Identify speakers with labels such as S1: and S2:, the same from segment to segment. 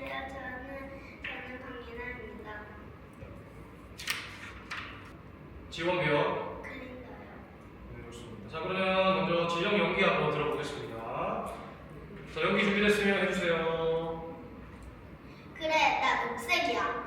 S1: 저는 저는 박민아입니다.
S2: 지원 배워.
S1: 그린가요?
S2: 네, 좋습니다. 자, 그러면 먼저 지정 연기 한번 들어보겠습니다. 자, 연기 준비됐으면 해주세요.
S1: 그래, 나 녹색이야.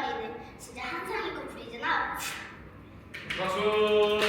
S1: 덩어리는 진짜
S2: 한상이고
S1: 브리즈나
S2: 박수!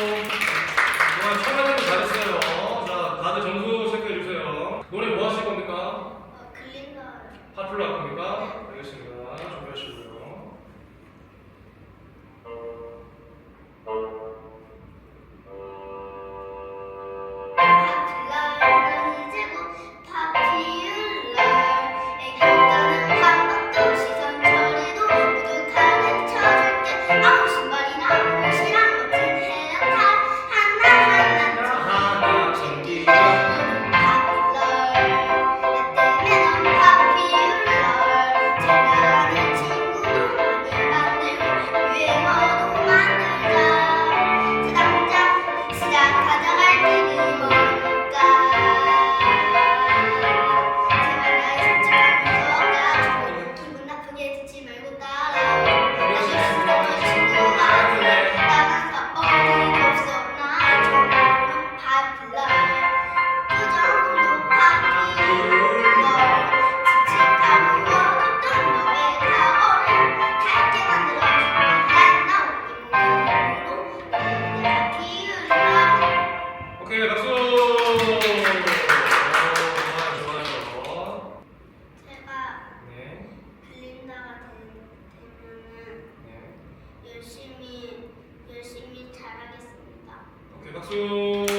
S2: 박수.